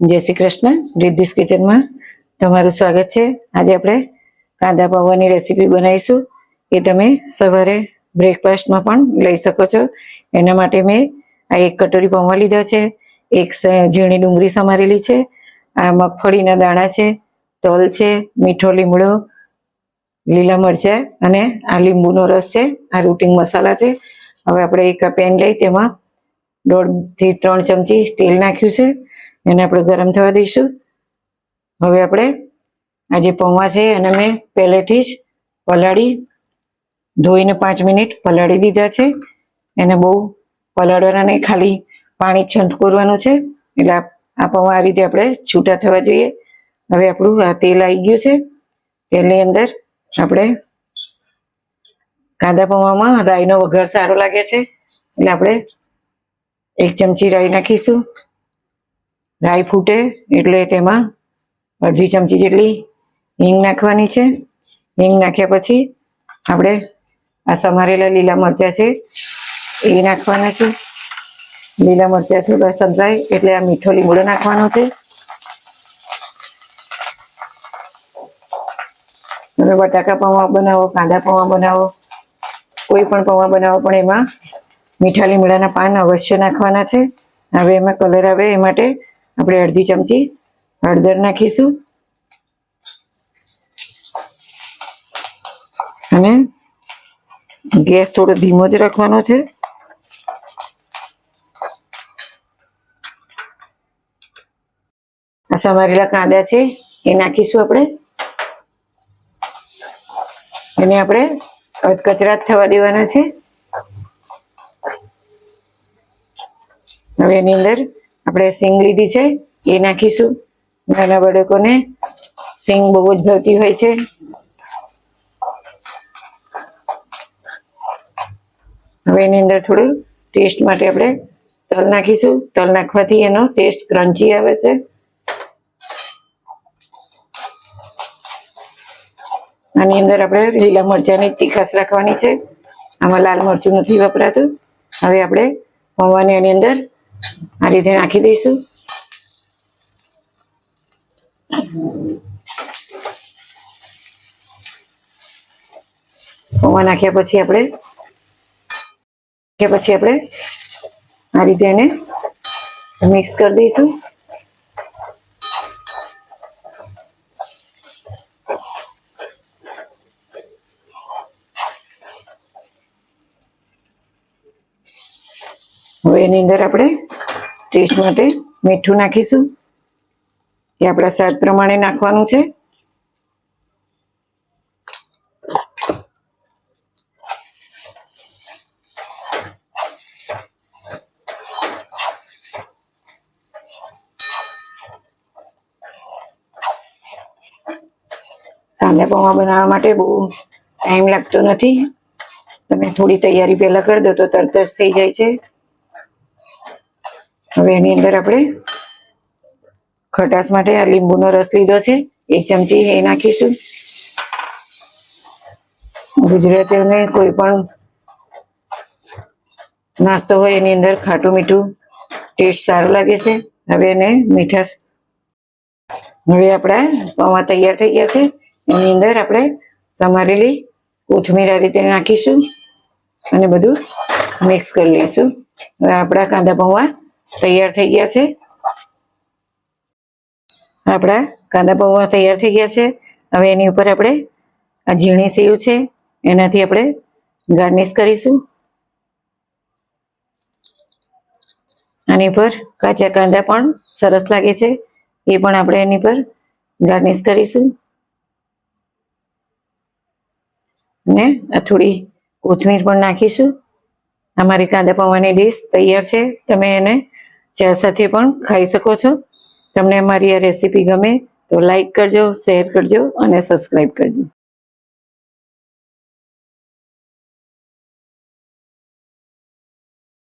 જય શ્રી કૃષ્ણ રિદ્ધિસ કિચનમાં તમારું સ્વાગત છે. આજે આપણે કાંદા પૌવાની રેસીપી બનાવીશું. એ તમે સવારે બ્રેકફાસ્ટમાં પણ લઈ શકો છો. એના માટે મેં આ એક કટોરી પૌવા લીધા છે, એક ઝીણી ડુંગળી સમારેલી છે, આ મગફળીના દાણા છે, તલ છે, મીઠો લીમડો, લીલા મરચાં અને આ લીંબુનો રસ છે, આ રૂટિંગ મસાલા છે. હવે આપણે એક પેન લઈ તેમાં દોઢથી ત્રણ ચમચી તેલ નાખ્યું છે. એને આપણે ગરમ થવા દઈશું. હવે આપણે આ જે પૌવા છે એને મેં પહેલેથી જ પલાળી, ધોઈને પાંચ મિનિટ પલાળી દીધા છે. એને બહુ પલાળવાના નહીં, ખાલી પાણી છંટકોરવાનું છે. એટલે આ- આ પૌવા આ રીતે આપણે છૂટા થવા જોઈએ. હવે આપણું આ તેલ આવી ગયું છે. તેલની અંદર આપણે કાંદા પૌવામાં રાઈનો વઘાર સારો લાગે છે. એટલે આપણે એક ચમચી રાઈ નાખીશું. રાઈ ફૂટે એટલે તેમાં અડધી ચમચી જેટલી હિંગ નાખવાની છે. હિંગ નાખ્યા પછી આપણે આ સમારેલા લીલા મરચાં છે એ નાખવાના છે. લીલા મરચાં થોડા સંભળાય એટલે આ મીઠો લીમડો નાખવાનો છે. તમે બટાકા પૌવા બનાવો, કાંદા પૌવા બનાવો, કોઈ પણ પૌવા બનાવો, પણ એમાં મીઠા લીમડાના પાન અવશ્ય નાખવાના છે. હવે એમાં કલર આવે એ માટે આપણે અડધી ચમચી હળદર નાખીશું. અને ગેસ થોડો ધીમો જ રાખવાનો છે. આ સમારેલા કાંદા છે, એ નાખીશું આપણે. એને આપણે અધકચરા થવા દેવાના છે. હવે એની અંદર આપણે સિંગ લીધી છે, એ નાખીશું. નાના બાળકોને સિંગ બહુ જ ભાવતી હોય છે. હવે એની અંદર થોડું ટેસ્ટ માટે આપણે તલ નાખીશું. તલ નાખવાથી એનો ટેસ્ટ ક્રન્ચી આવે છે. આની અંદર આપણે લીલા મરચાંની તીખાશ રાખવાની છે. આમાં લાલ મરચું નથી વપરાતું. હવે આપણે પૌવાને એની અંદર આ રીતે નાખી દઈશું. પૌવા નાખ્યા પછી આપણે, નાખ્યા પછી આપણે આ રીતે એને મિક્સ કરી દઈશું. હવે એની અંદર આપણે ટેસ્ટ માટે મીઠું નાખીશું. એ આપણા સ્વાદ પ્રમાણે નાખવાનું છે. કાંદા બનાવવા માટે બહુ ટાઈમ લાગતો નથી. તમે થોડી તૈયારી પહેલા કરી દો તો તરત જ થઈ જાય છે. હવે એની અંદર આપણે ખટાશ માટે આ લીંબુનો રસ લીધો છે. એક ચમચી એ નાખીશું. ગુજરાતીઓને કોઈ પણ નાસ્તો હોય એની અંદર ખાટું મીઠું ટેસ્ટ સારું લાગે છે. હવે એને મીઠાશ હવે આપણા પૌવા તૈયાર થઈ ગયા છે. એની અંદર આપણે સમારેલી કોથમીર આ રીતે નાખીશું અને બધું મિક્સ કરી લઈશું. હવે આપણા કાંદા પૌવા તૈયાર થઈ ગયા છે. આપણા કાંદા પૌવા તૈયાર થઈ ગયા છે. હવે એની ઉપર આપણે આ ઝીણી સેવ છે, એનાથી આપણે ગાર્નિશ કરીશું. આની પર કાચા કાંદા પણ સરસ લાગે છે, એ પણ આપણે એની પર ગાર્નિશ કરીશું. અને આ થોડી કોથમીર પણ નાખીશું. અમારી કાંદા પૌવાની ડીશ તૈયાર છે, તમે એને ચા સાથે પણ ખાઈ શકો છો. તમને મારી આ રેસીપી ગમે તો લાઈક કરજો, શેર કરજો અને સબસ્ક્રાઈબ કરજો.